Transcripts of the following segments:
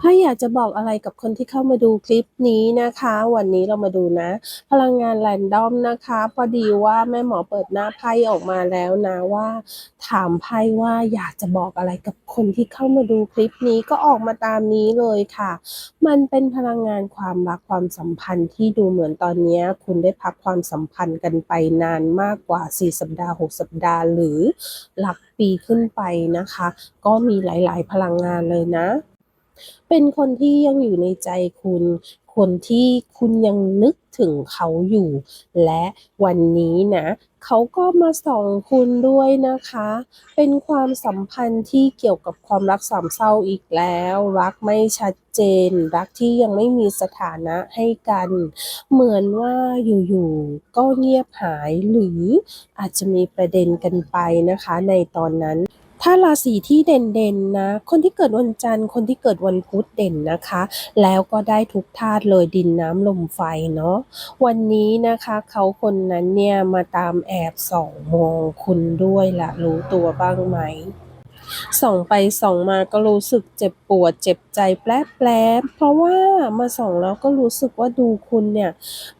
ถ้าอยากจะบอกอะไรกับคนที่เข้ามาดูคลิปนี้นะคะ วันนี้เรามาดูนะ พลังงานแรนดอมนะคะ พอดีว่าแม่หมอเปิดหน้าไพ่ออกมาแล้วนะว่า ถามไพ่ว่าอยากจะบอกอะไรกับคนที่เข้ามาดูคลิปนี้ก็ออกมาตามนี้เลยค่ะ มันเป็นพลังงานความรักความสัมพันธ์ที่ดูเหมือนตอนนี้ คุณได้พักความสัมพันธ์กันไปนานมากกว่า 4 สัปดาห์ 6 สัปดาห์ หรือหลักปีขึ้นไปนะคะ ก็มีหลาย ๆ พลังงานเลยนะ เป็นคนที่ยังอยู่ในใจคุณ คนที่คุณยังนึกถึงเขาอยู่ และวันนี้นะเขาก็มาส่องคุณด้วยนะคะ เป็นความสัมพันธ์ที่เกี่ยวกับความรักสามเศร้าอีกแล้ว รักไม่ชัดเจน รักที่ยังไม่มีสถานะให้กัน เหมือนว่าอยู่ๆก็เงียบหายหรืออาจจะมีประเด็นกันไปนะคะในตอนนั้น ถ้าราศีที่เด่นๆนะ คนที่เกิดวันจันทร์ คนที่เกิดวันพุธเด่นนะคะ แล้วก็ได้ทุกธาตุเลยดินน้ำลมไฟเนาะ วันนี้นะคะเขาคนนั้นเนี่ยมาตามแอบส่องมองคุณด้วยล่ะรู้ตัวบ้างไหม ส่องไปส่องมาก็รู้สึกเจ็บปวดเจ็บใจแปลบๆเพราะว่ามาส่องแล้วก็รู้สึกว่าดูคุณเนี่ย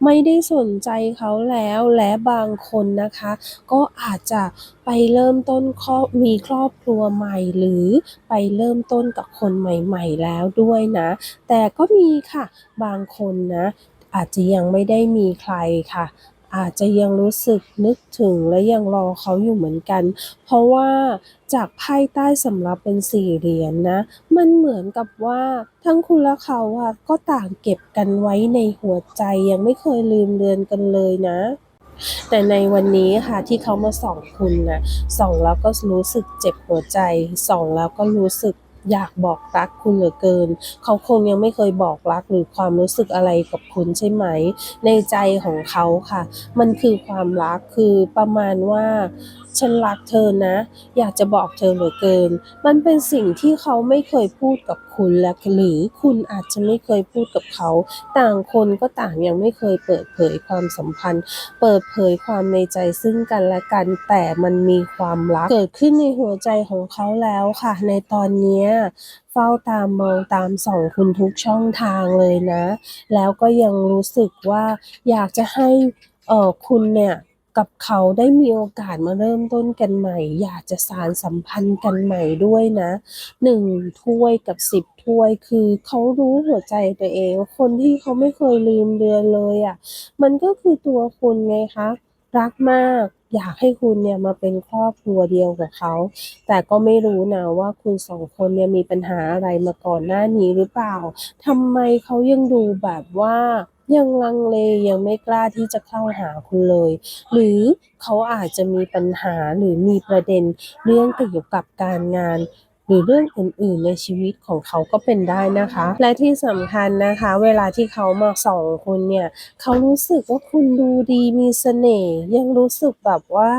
ไม่ได้สนใจเขาแล้วและบางคนนะคะ ก็อาจจะไปเริ่มต้นครอบมีครอบครัวใหม่หรือไปเริ่มต้นกับคนใหม่ๆแล้วด้วยนะ แต่ก็มีค่ะบางคนนะอาจจะยังไม่ได้มีใครค่ะ อาจจะยังรู้สึกนึกถึงและยังรอเขาอยู่เหมือนกัน เพราะว่าจากไพ่ใต้สำรับเป็นสี่เหรียญนะ มันเหมือนกับว่าทั้งคุณและเขาอะก็ต่างเก็บกันไว้ในหัวใจยังไม่เคยลืมเลือนกันเลยนะแต่ในวันนี้ค่ะที่เขามาส่องคุณนะส่องแล้วก็รู้สึกเจ็บหัวใจ ส่องแล้วก็รู้สึก อยากบอกรักคุณเหลือเกิน เขาคงยังไม่เคยบอกรักหรือความรู้สึกอะไรกับคุณใช่ไหม ในใจของเขาค่ะ มันคือความรักคือประมาณว่า ฉันรักเธอนะ อยากจะบอกเธอเหลือเกิน มันเป็นสิ่งที่เขาไม่เคยพูดกับคุณและหรือคุณอาจจะไม่เคยพูดกับเขา ต่างคนก็ต่างยังไม่เคยเปิดเผยความสัมพันธ์ เปิดเผยความในใจซึ่งกันและกัน แต่มันมีความรักเกิดขึ้นในหัวใจของเขาแล้วค่ะ ในตอนนี้เฝ้าตามมองตามส่องคุณทุกช่องทางเลยนะ แล้วก็ยังรู้สึกว่าอยากจะให้เออคุณเนี่ย กับเขาได้มีโอกาสมาเริ่มต้นกันใหม่ อยากจะสานสัมพันธ์กันใหม่ด้วยนะหนึ่งถ้วยกับสิบถ้วยคือเขารู้หัวใจตัวเอง คนที่เขาไม่เคยลืมเลือนเลยอะ มันก็คือตัวคุณไงคะรักมากอยากให้คุณเนี่ยมาเป็นครอบครัวเดียวกับเขา แต่ก็ไม่รู้นะว่าคุณสองคนเนี่ยมีปัญหาอะไรมาก่อนหน้านี้หรือเปล่าทำไมเขายังดูแบบว่า ยังลังเลยังไม่กล้าที่จะเข้าหาคุณเลย หรือเขาอาจจะมีปัญหาหรือมีประเด็นเรื่องเกี่ยวกับการงานหรือเรื่องอื่นๆในชีวิตของเขาก็เป็นได้นะคะ และที่สำคัญนะคะ เวลาที่เขามาส่องคุณเนี่ย เขารู้สึกว่าคุณดูดีมีเสน่ห์ยังรู้สึกแบบว่า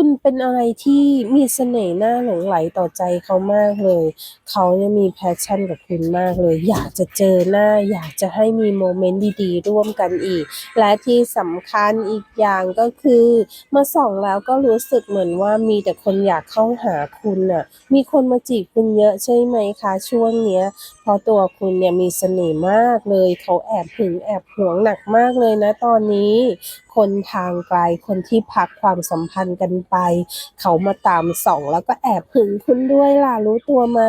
คุณเป็นอะไรที่มีเสน่ห์น่าหลงไหลต่อใจเขามากเลย เขาเนี่ยมีแพชชั่นกับคุณมากเลย อยากจะเจอหน้า อยากจะให้มีโมเมนต์ดีๆ ร่วมกันอีก และที่สำคัญอีกอย่างก็คือมาส่องแล้วก็รู้สึกเหมือนว่ามีแต่คนอยากเข้าหาคุณน่ะ มีคนมาจีบคุณเยอะใช่ไหมคะช่วงเนี้ยเพราะตัวคุณเนี่ยมีเสน่ห์มากเลย เขาแอบหึงแอบหวงหนักมากเลยนะตอนนี้ คนทางไกลคนที่พักความสัมพันธ์กันไป เขามาตามส่องแล้วก็แอบหึงคุณด้วยล่ะรู้ตัวไหม